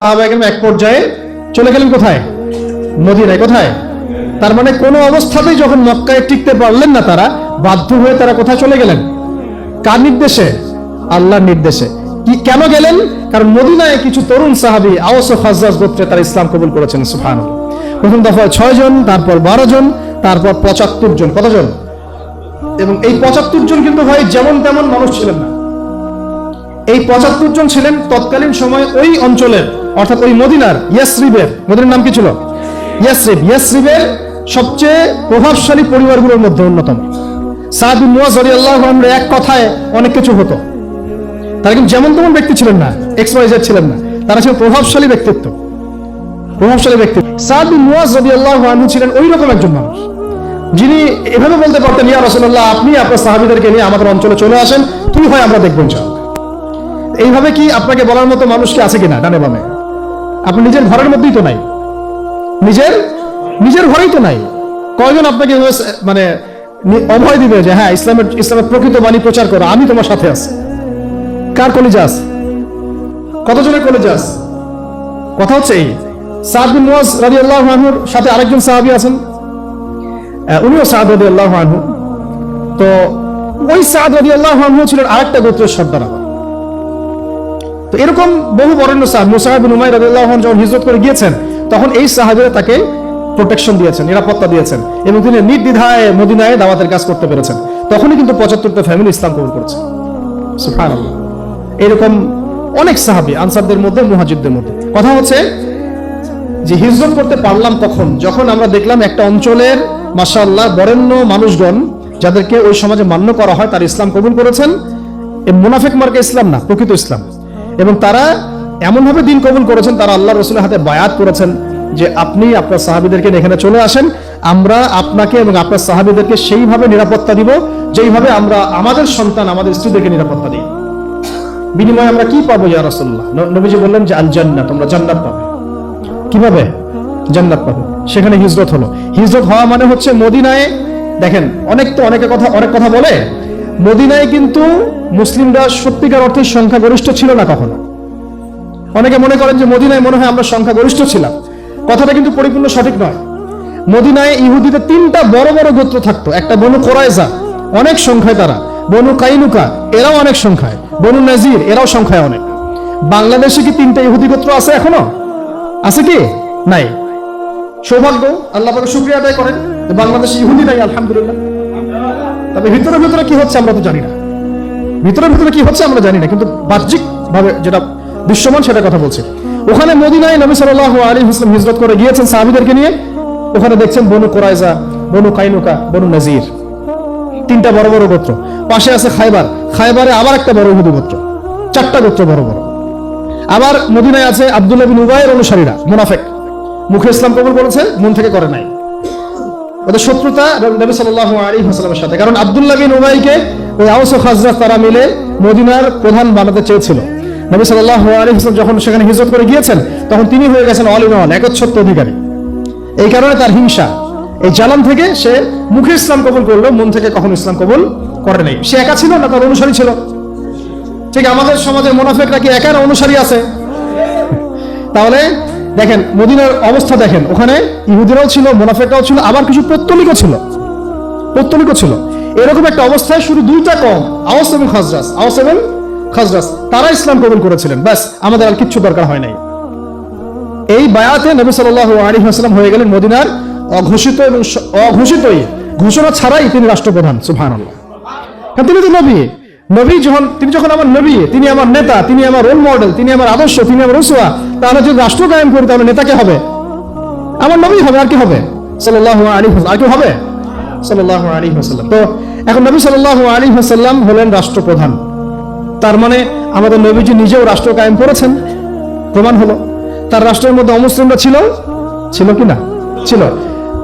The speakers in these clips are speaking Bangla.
এক পর্যায়ে চলে গেলেন কোথায়? মদিনায়, কোথায়? তার মানে কোনো অবস্থাতেই যখন মক্কায় টিকতে পারলেন না তারা, বাধ্য হয়ে তারা কোথায় চলে গেলেন? কার নির্দেশে? আল্লাহর নির্দেশে। কি কেন গেলেন? কারণ মদিনায় কিছু তরুণ সাহাবী আওস গোত্রে তারা ইসলাম কবুল করেছেন সুফান প্রথম দফায় ছয় জন, তারপর বারো জন, তারপর পঁচাত্তর জন। কতজন এবং এই পঁচাত্তর জন কিন্তু ভাই যেমন তেমন মানুষ ছিলেন না। এই পঁচাত্তর জন ছিলেন তৎকালীন সময়ে ওই অঞ্চলের অর্থাৎ ওই মদিনার ইয়াসরিবের, মদিনার নাম কি ছিল? ইয়াসরিব। ইয়াসরিবের সবচেয়ে প্রভাবশালী পরিবারগুলোর মধ্যে অন্যতম। সাহাবি মুয়াজ রাদিয়াল্লাহু আনহু এক কথায় অনেক কিছু হতো। তারা কিন্তু যেমন তেমন ব্যক্তি ছিলেন না এক্সওয়াইজেড ছিলেন না। তারা ছিল প্রভাবশালী ব্যক্তিত্ব। প্রভাবশালী ব্যক্তি সাহাবি মুয়াজ রাদিয়াল্লাহু আনহু ছিলেন ওই রকম একজন মানুষ। যিনি এভাবে বলতে পারতেন, ইয়া রাসূলুল্লাহ, আপনি আপনার সাহাবীদেরকে নিয়ে আমাদের অঞ্চলে চলে আসেন কি হয় আমরা দেখবেন এইভাবে কি আপনাকে বলার মতো মানুষ কি আছে কিনা, ডানে বামে? আপনি নিজের ঘরের মধ্যেই তো নাই। নিজের? নিজের ঘরেই তো নাই। কয়জন আপনাকে মানে অভয় দিবে যে হ্যাঁ ইসলামের ইসলামের প্রকৃত বাণী প্রচার করো, আমি তোমার সাথে আছি। কার কলেজে আস কতজনের কলেজে আস কথা হচ্ছে এই, সাদ বিন সাথে আরেকজন সাহাবী আছেন। উনিও সাদ রাদিয়াল্লাহু আনহু। তো ওই সাদ রাদিয়াল্লাহু আনহু ছিলেন আরেকটা গোত্রের সর্দার তো এরকম বহু বরেণ্য সাহাব মুসাহাব বিন উমাইর যখন হিজরত করে গিয়েছেন, তখন এই সাহাবীরা তাকে প্রোটেকশন দিয়েছেন, নিরাপত্তা দিয়েছেন এবং তিনি নির্দ্বিধায় মদিনায় দাওয়াতের কাজ করতে পেরেছেন। তখনই কিন্তু পঁচাত্তরটা ফ্যামিলি ইসলাম কবুল করেছে। এরকম অনেক সাহাবী, আনসারদের মধ্যে, মুহাজিরদের মধ্যে। কথা হচ্ছে যে হিজরত করতে পারলাম তখন, যখন আমরা দেখলাম একটা অঞ্চলের, মাশাআল্লাহ, বরেণ্য মানুষগণ যাদেরকে ওই সমাজে মান্য করা হয়, তার ইসলাম কবুল করেছেন। এ মুনাফিক মার্কা ইসলাম না, প্রকৃত ইসলাম। এবং তারা এমনভাবে দিন কবুল করেছেন, তারা আল্লাহ রসুলের হাতে বায়াত করেছেন যে আপনি আপনার সাহাবিদেরকে এখানে চলে আসেন, আমরা আপনাকে এবং আপনার সাহাবিদেরকে সেইভাবে নিরাপত্তা দিব যেইভাবে আমরা আমাদের সন্তান, আমাদের স্ত্রীদেরকে নিরাপত্তা দিই। বিনিময়ে আমরা কি পাবো ইয়া রাসূলুল্লাহ? ন- নবীজি বললেন যে আল জান্নাত তোমরা জান্নাত পাবে। কীভাবে? জান্নাত পাবে। সেখানে হিজরত হলো। হিজরত হওয়া মানে হচ্ছে মদিনায়, দেখেন, অনেক তো অনেকে কথা, অনেক কথা বলে, মদিনায় কিন্তু মুসলিমরা সত্যিকার অর্থে সংখ্যাগরিষ্ঠ ছিল না কখনো। অনেকে মনে করেন যে মদিনায় মনে হয় আমরা সংখ্যাগরিষ্ঠ ছিলাম। কথাটা কিন্তু পরিপূর্ণ সঠিক নয়। মদিনায় ইহুদিতে তিনটা বড় বড় গোত্র থাকতো। একটা বনু কোরাইজা অনেক সংখ্যায় তারা। বনু কাইনুকা, এরাও অনেক সংখ্যায়। বনু নাজির, এরাও সংখ্যায় অনেক। বাংলাদেশে কি তিনটা ইহুদি গোত্র আছে এখনও? আছে কি? নাই। সৌভাগ্য, আল্লাহ পাকে শুক্রিয়া আদায় করেন বাংলাদেশে ইহুদি নাই, আলহামদুলিল্লাহ। তবে ভিতরে ভিতরে কি হচ্ছে আমরা তো জানি না। ভিতরে ভিতরে কি হচ্ছে আমরা জানি না, কিন্তু বাহ্যিক ভাবে যেটা দৃশ্যমান সেটা কথা বলছে। ওখানে মদিনায় নবী সাল্লাল্লাহু আলী ইসলাম হিজরত করে গিয়েছেন সাহাবিদেরকে নিয়ে। ওখানে দেখছেন বনু কোরাইজা বনু কাইনুকা, বনু নাজির। তিনটা বড় বড় গোত্র। পাশে আছে খাইবার। খাইবারে আবার একটা বড় ইহুদি গোত্র। চারটা গোত্র বড় বড়। আবার মদিনায় আছে আব্দুল্লাহ বিন উবাইয়ের অনুসারীরা, মুনাফেক। মুখে ইসলাম কবুল করেছে, মন থেকে করে নাই। ওদের শত্রুতা নবী সাল্লাল্লাহু আলাইহি ওয়াসাল্লামের সাথে। কারণ আব্দুল্লাহ বিন উবাইকে ওই আউস ও তারা মিলে মদিনার প্রধান বানাতে চেয়েছিল। নবী সাল্লাল্লাহু আলাইহি ওয়াসাল্লাম যখন সেখানে হিজরত করে গিয়েছেন, তখন তিনি হয়ে গেছেন অল ইন অল একচ্ছত্ব অধিকারী। এই কারণে তার হিংসা, এই জালাম থেকে সে মুখে ইসলাম কবুল করল মন থেকে কখনো ইসলাম কবুল করে নাই। সে একা ছিল না, তার অনুসারী ছিল। ঠিক আমাদের সমাজের মোনাফেকরা কি একার অনুসারী আছে? তাহলে দেখেন, মদিনার অবস্থা দেখেন। ওখানে ইহুদিরাও ছিল, মোনাফেকরাও ছিল, আবার কিছু পত্তলিকও ছিল। পত্তলিকও ছিল। এরকম একটা অবস্থায় শুধু দুইটা কম, আওয়াস এবং খাজরাস আওয়াস এবং খাজরাস তারা ইসলাম কবুল করেছিলেন। ব্যাস, আমাদের আর কিচ্ছু দরকার হয় নাই। এই বায়াতে নবী সাল্লাল্লাহু আলাইহি ওয়াসাল্লাম হয়ে গেলেন মদিনার অঘোষিত এবং অঘোষিতই। ঘোষণা ছাড়াই তিনি রাষ্ট্রপ্রধান, সুবহানাল্লাহ। কারণ তিনি তো নবী। নবী যখন, তিনি যখন আমার নবী, তিনি আমার নেতা, তিনি আমার রোল মডেল তিনি আমার আদর্শ, তিনি আমার রসুয়া, তাহলে যদি রাষ্ট্র কায়েম করি, তাহলে নেতাকে হবে? আমার নবী হবে, আর কি হবে? আলাইহি ওয়াসাল্লাম, আর কি হবে? সাল্লাল্লাহু আলাইহি ওয়াসাল্লাম। তো এখন নবী সাল্লাল্লাহু আলাইহি ওয়াসাল্লাম হলেন রাষ্ট্রপ্রধান। তার মানে আমাদের নবীজি নিজেও রাষ্ট্র কায়েম করেছেন। প্রমাণ হলো, তার রাষ্ট্রের মধ্যে অমুসলিমরা ছিল? ছিল কি না? ছিল।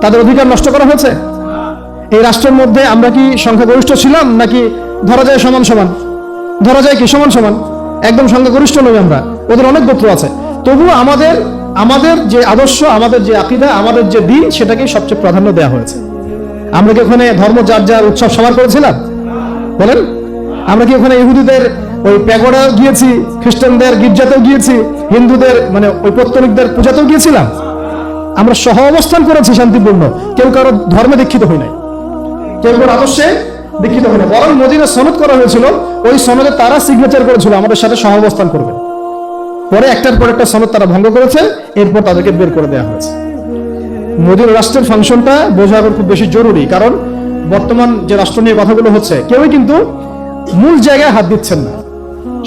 তাদের অধিকার নষ্ট করা হয়েছে? এই রাষ্ট্রের মধ্যে আমরা কি সংখ্যাগরিষ্ঠ ছিলাম, নাকি ধরা যায় সমান সমান। ধরা যায় কি? সমান সমান। একদম সংখ্যাগরিষ্ঠ নই আমরা। ওদের অনেক গোত্র আছে। তবুও আমাদের আমাদের যে আদর্শ, আমাদের যে আকিদা, আমাদের যে দিন সেটাকে সবচেয়ে প্রাধান্য দেওয়া হয়েছে। আমরা কি ওখানে ধর্ম যার যার উৎসব সবার করেছিলাম? বলেন। আমরা কি ওখানে ইহুদিদের ওই প্যাগোডা গিয়েছি, খ্রিস্টানদের গির্জাতেও গিয়েছি, হিন্দুদের মানে ওই পত্তলিকদের পূজাতেও গিয়েছিলাম? আমরা সহ অবস্থান করেছি শান্তিপূর্ণ। কেউ কারও ধর্মে দীক্ষিত হই নাই। কেউ কারও আদর্শে দীক্ষিত না। বরং মদিনা সনদ করা হয়েছিল, ওই সনদে তারা সিগনেচার করেছিল, আমাদের সাথে সহ অবস্থান করবে। পরে একটার পর একটা সনদ তারা ভঙ্গ করেছে, এরপর তাদেরকে বের করে দেওয়া হয়েছে। মোদীর রাষ্ট্রের ফাংশনটা বোঝা খুব বেশি জরুরি, কারণ বর্তমান যে রাষ্ট্র নিয়ে কথাগুলো হচ্ছে, কেউই কিন্তু মূল জায়গায় হাত দিচ্ছেন না।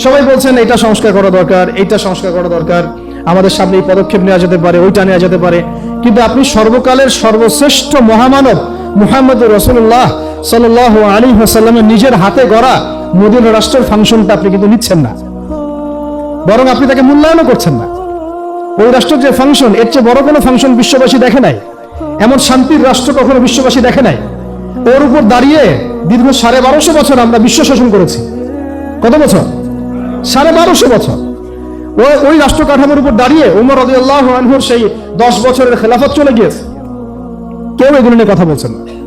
সবাই বলছেন এটা সংস্কার করা দরকার, এইটা সংস্কার করা দরকার, আমাদের সামনে এই পদক্ষেপ নেওয়া যেতে পারে, ওইটা নেওয়া যেতে পারে। কিন্তু আপনি সর্বকালের সর্বশ্রেষ্ঠ মহামানব মুহাম্মদ রসুল্লাহ সাল আলী হাসাল্লামের নিজের হাতে গড়া রাষ্ট্রের ফাংশনটা আপনি কিন্তু নিচ্ছেন না। বরং আপনি তাকে মূল্যায়নও করছেন না। ওই রাষ্ট্রের যে ফাংশন, এর চেয়ে বড় কোনো ফাংশন বিশ্ববাসী দেখে নাই। এমন শান্তির রাষ্ট্র কখনো বিশ্ববাসী দেখে নাই। ওর উপর দাঁড়িয়ে দীর্ঘ সাড়ে বারোশো বছর আমরা বিশ্ব শাসন করেছি। কত বছর? সাড়ে বারোশো বছর। ওই ওই রাষ্ট্র কাঠামোর উপর দাঁড়িয়ে উমর রদি আল্লাহ আনহুর সেই দশ বছরের খেলাফত চলে গিয়েছে। কেউ এগুলো নিয়ে কথা বলছেন না।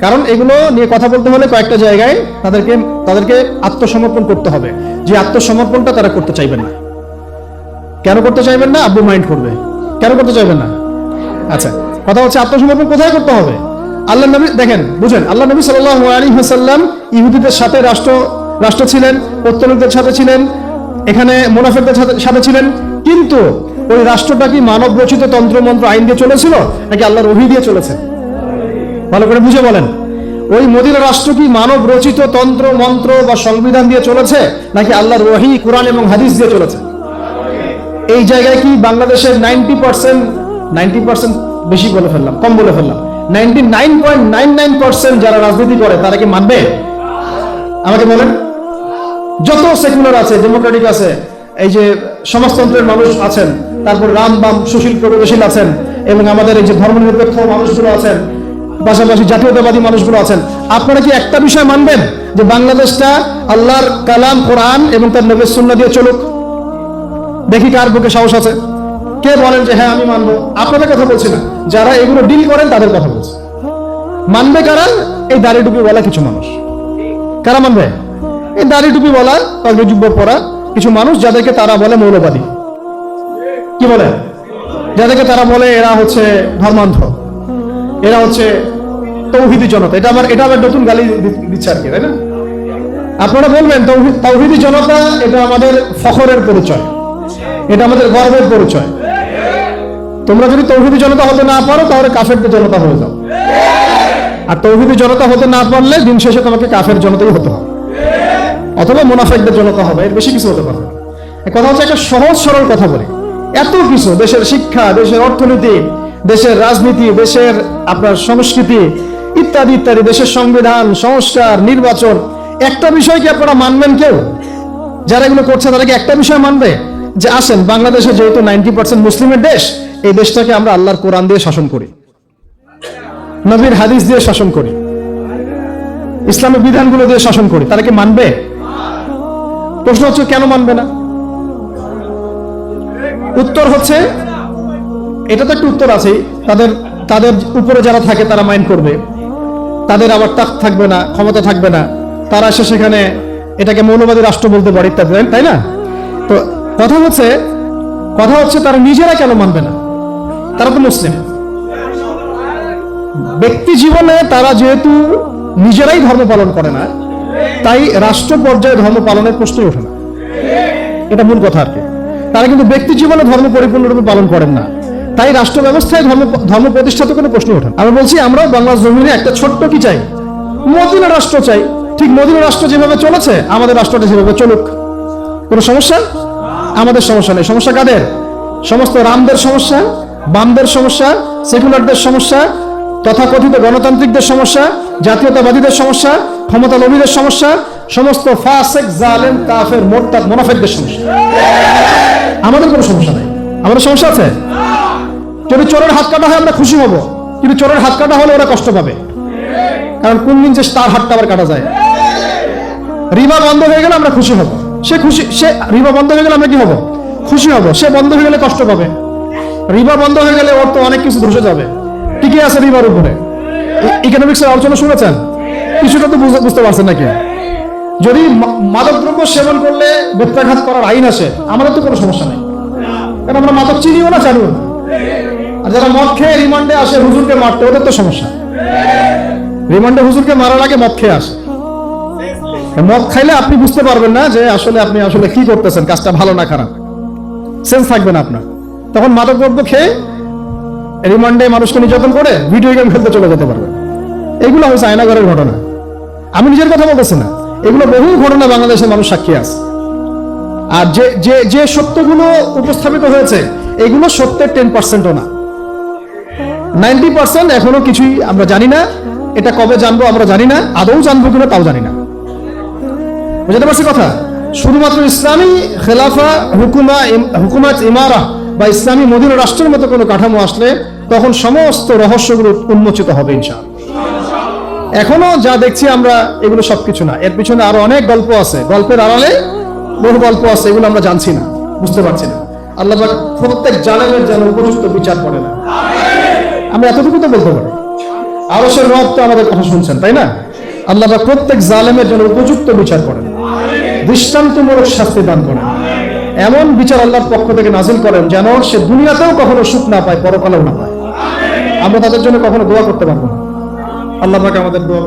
কারণ এগুলো নিয়ে কথা বলতে হলে কয়েকটা জায়গায় তাদেরকে তাদেরকে আত্মসমর্পণ করতে হবে। যে আত্মসমর্পণটা তারা করতে চাইবেন না। কেন করতে চাইবেন না? আব্বু মাইন্ড করবে। কেন করতে চাইবেন না? আচ্ছা কথা হচ্ছে আত্মসমর্পণ কোথায় করতে হবে? আল্লাহ নবী, দেখেন, বুঝেন, আল্লাহ নবী সাল্লাল্লাহু আলাইহি ওয়াসাল্লাম ইহুদিদের সাথে রাষ্ট্র রাষ্ট্র ছিলেন, পত্তলিকদের সাথে ছিলেন, এখানে মুনাফিকদের সাথে ছিলেন, কিন্তু ওই রাষ্ট্রটা কি মানব রচিত তন্ত্র মন্ত্র আইন দিয়ে চলেছিল, নাকি আল্লাহর ওহী দিয়ে চলেছে? ভালো করে বুঝে বলেন। ওই মদিনা রাষ্ট্র কি মানব রচিত তন্ত্র, মন্ত্র বা সংবিধান দিয়ে চলেছে, নাকি আল্লাহর ওহী কোরআন এবং হাদিস দিয়ে চলেছে? এই জায়গায় কি বাংলাদেশের নাইনটি পার্সেন্ট নাইনটি পার্সেন্ট বেশি বলে ফেললাম, কম বলে ফেললাম? Ninety nine point nine nine percent যারা রাজনীতি করে, তারা কি মানবে? আমাকে বলেন। যত সেকুলার আছে, ডেমোক্রেটিক আছে, এই যে সমাজতন্ত্রের মানুষ আছেন, তারপর রাম বাম সুশীল প্রগতিশীল আছেন, এবং আমাদের এই যে ধর্মনিরপেক্ষ মানুষগুলো আছেন পাশাপাশি জাতীয়তাবাদী মানুষগুলো আছেন। আপনারা কি একটা বিষয় মানবেন? যে বাংলাদেশটা আল্লাহর কালাম, কোরআন এবং তার নবের সুন্না দিয়ে চলুক। দেখি কার বুকে সাহস আছে। কে বলেন যে হ্যাঁ আমি মানবো আপনাদের কথা বলছি না। যারা এগুলো ডিল করেন, তাদের কথা বলছি। মানবে কারা? এই দাড়ি টুপি বলা কিছু মানুষ। কারা মানবে? এই দাড়ি টুপি বলা পাগড়ি পরা কিছু মানুষ যাদেরকে তারা বলে মৌলবাদী। কি বলে? যাদেরকে তারা বলে এরা হচ্ছে ধর্মান্ধ। এরা হচ্ছে তৌহিদি জনতা। এটা আবার এটা আবার নতুন গালি দিচ্ছে আর কি, তাই না? আপনারা বলবেন, তৌহি- তৌহিদি জনতা, এটা আমাদের ফখরের পরিচয়। এটা আমাদের গর্বের পরিচয়। তোমরা যদি তৌহিদি জনতা হতে না পারো, তাহলে কাফেরদের জনতা হয়ে যাও। আর তৌহিদি জনতা হতে না পারলে, দিন শেষে তোমাকে কাফের জনতাই হতে হবে। অথবা মুনাফেকদের জনতা হবে, এর বেশি কিছু হতে পারবে। কথা হচ্ছে একটা সহজ সরল কথা বলি। এত কিছু, দেশের শিক্ষা, দেশের অর্থনীতি দেশের রাজনীতি, দেশের আপনার সংস্কৃতি, ইত্যাদি ইত্যাদি, দেশের সংবিধান, সংস্কার, নির্বাচন। একটা বিষয় কি আপনারা মানবেন কেউ? যারা এগুলো করছে, তারা কি একটা বিষয় মানবে? যে আসেন, বাংলাদেশে যেহেতু নাইনটি পার্সেন্ট মুসলিমের দেশ, এই দেশটাকে আমরা আল্লাহর কোরআন দিয়ে শাসন করি। নবীর হাদিস দিয়ে শাসন করি। ইসলামের বিধানগুলো দিয়ে শাসন করি। তারা কি মানবে? প্রশ্ন হচ্ছে, কেন মানবে না? উত্তর হচ্ছে এটা তো একটা উত্তর আছে তাদের তাদের উপরে যারা থাকে তারা মাইন্ড করবে। তাদের আবার তাক থাকবে না, ক্ষমতা থাকবে না। তারা এসে সেখানে এটাকে মৌলবাদী রাষ্ট্র বলতে পারে ইত্যাদি তাই না? তো কথা হচ্ছে কথা হচ্ছে তারা নিজেরা কেন মানবে না? তারা তো মুসলিম। ব্যক্তি জীবনে তারা যেহেতু নিজেরাই ধর্ম পালন করে না, তাই রাষ্ট্র পর্যায়ে ধর্ম পালনের প্রশ্নই ওঠে না। এটা মূল কথা আর কি। তারা কিন্তু ব্যক্তি জীবনে ধর্ম পরিপূর্ণরূপে পালন করেন না। তাই রাষ্ট্র ব্যবস্থায় ধর্ম ধর্ম প্রতিষ্ঠা তো কোনো প্রশ্ন ওঠে আমি বলছি, আমরা বাংলা জমিনে একটা ছোট্ট কি চাই? মদিনা রাষ্ট্র চাই। ঠিক মদিনা রাষ্ট্র যেভাবে চলেছে, আমাদের রাষ্ট্রটা যেভাবে চলুক। কোনো সমস্যা? আমাদের সমস্যা নেই। সমস্যা কাদের? সমস্ত রামদের সমস্যা, বামদের সমস্যা, সেকুলারদের সমস্যা, তথাকথিত গণতান্ত্রিকদের সমস্যা, জাতীয়তাবাদীদের সমস্যা, ক্ষমতা লোভীদের সমস্যা, সমস্ত ফাসেক, জালেম, কাফের, মোরতাদ, মোনাফেকদের সমস্যা। আমাদের কোনো সমস্যা নাই। আমাদের সমস্যা আছে? যদি চোরের হাত কাটা হয় আমরা খুশি হব। কিন্তু চোরের হাত কাটা হলে ওরা কষ্ট পাবে। কারণ কোন দিন যে তার হাতটা আবার কাটা যায়। রিবা বন্ধ হয়ে গেলে আমরা খুশি হব। সে খুশি সে রিবা বন্ধ হয়ে গেলে আমরা কি হব? খুশি হব। সে বন্ধ হয়ে গেলে কষ্ট পাবে। রিবা বন্ধ হয়ে গেলে ওর তো অনেক কিছু ধসে যাবে। কি আছে রিবার উপরে। ইকোনমিক্স এর আলোচনা শুনেছেন? কিছুটা তো বুঝতে- পারছেন নাকি? যদি মাদকদ্রব্য সেবন করলে বেত্রাঘাত করার আইন আসে, আমাদের তো কোনো সমস্যা নেই। কারণ আমরা মাদক চিনিও না, জানিও না। আর যারা মদ খেয়ে রিমান্ডে আসে, হুজুরকে মারতে, ওদের তো সমস্যা। রিমান্ডে হুজুরকে মারার আগে মদ খেয়ে আসে। মদ খাইলে আপনি বুঝতে পারবেন না যে আসলে আপনি আসলে কি করতেছেন, কাজটা ভালো না খারাপ। সেন্স থাকবে না আপনার। তখন মাদকদ্রব্য খেয়ে রিমান্ডে মানুষকে নির্যাতন করে ভিডিও গেম খেলতে চলে যেতে পারবে এগুলো হয়েছে আয়নাগরের ঘটনা। আমি নিজের কথা বলতেছি না। এগুলো বহু ঘটনা বাংলাদেশের মানুষ সাক্ষী আছে। আর যে যে যে সত্যগুলো উপস্থাপিত হয়েছে, এগুলো সত্যের টেন পার্সেন্টও না। নাইনটি পার্সেন্ট এখনও কিছুই আমরা জানি না। এটা কবে জানব আমরা জানি না। আদৌ জানব কিনা তাও জানি না। বুঝতে পারছি কথা? শুধুমাত্র ইসলামী খেলাফা, হুকুমা হুকুমাত ইমারা বা ইসলামী মদিনা রাষ্ট্রের মতো কোনো কাঠামো আসলে তখন সমস্ত রহস্যগুলো উন্মোচিত হবে ইনশাআল্লাহ। এখনও যা দেখছি আমরা, এগুলো সবকিছু না। এর পিছনে আরও অনেক গল্প আছে। গল্পের আড়ালে বহু গল্প আছে, এগুলো আমরা জানছি না। বুঝতে পারছি না। আল্লাহ প্রত্যেক জালেমের যেন উপযুক্ত বিচার করে না। আমরা এতটুকু তো বলতে পারি। আরসের রব তো আমাদের কথা শুনছেন, তাই না? আল্লাহ প্রত্যেক জালেমের জন্য উপযুক্ত বিচার করেন, দৃষ্টান্তমূলক শাস্তি দান করেন। এমন বিচার আল্লাহর পক্ষ থেকে নাজিল করেন যেন সে দুনিয়াতেও কখনো সুখ না পায়, পরকালেও না পায়। আমরা তাদের জন্য কখনো দোয়া করতে পারব না। আল্লাহ আমাদের দোয়া